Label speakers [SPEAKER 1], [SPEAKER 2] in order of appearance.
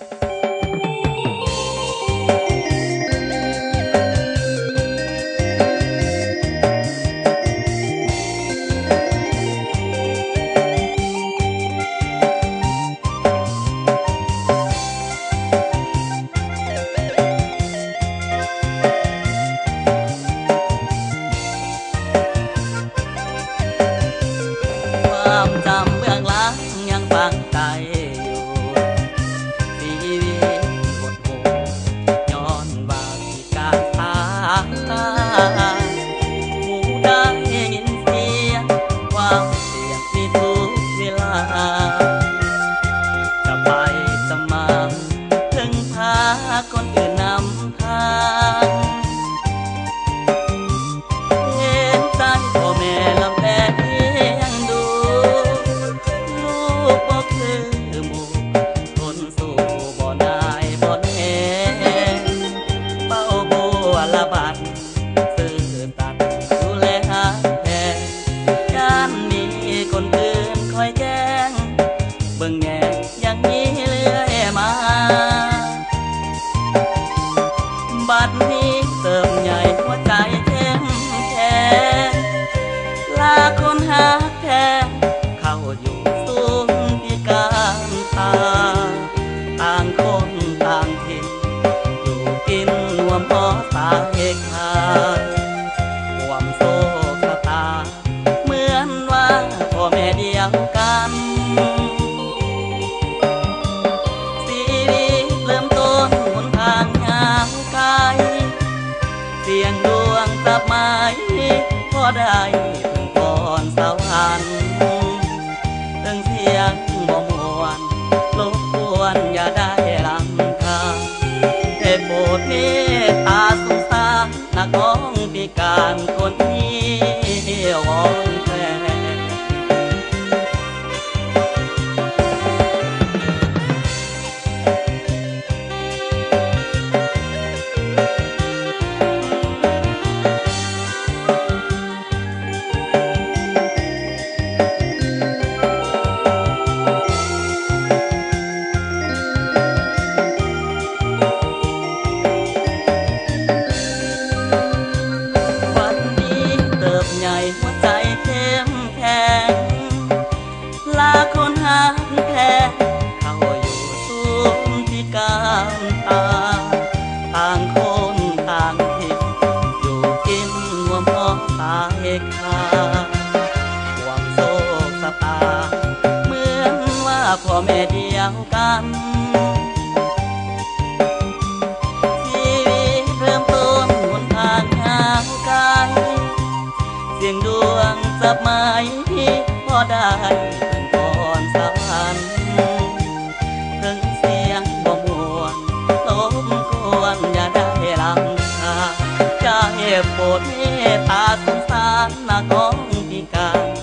[SPEAKER 1] ค คนอื่นนำทางเห็นใจพ่อแม่ลำแลเลี้ยงดู ลูกบ่คือหมู่คนสู่บ่ได้บ่แน่เป้าบัวละบา ต่างคนต่างถิ่นอยู่กินรวมพอสาเหตุขาดห่วมโซกตา เหมือนว่าพ่อแม่เดียวกันชีวิเริ่มต้นหนทางยาวไกลเสียงดวงกลับไม้พอได้ พิการคนนี้วอน ยวกัน ชีวิตเริ่มต้นหนทางหางไกลเสียงดวงจับไม้พี่พอได้ถึงก่อนสวรรค์ถึงเสียงบ่มวนลมกวนอย่าได้ลำคาใจโปรดเมตตาสงสารนักร้องพิการ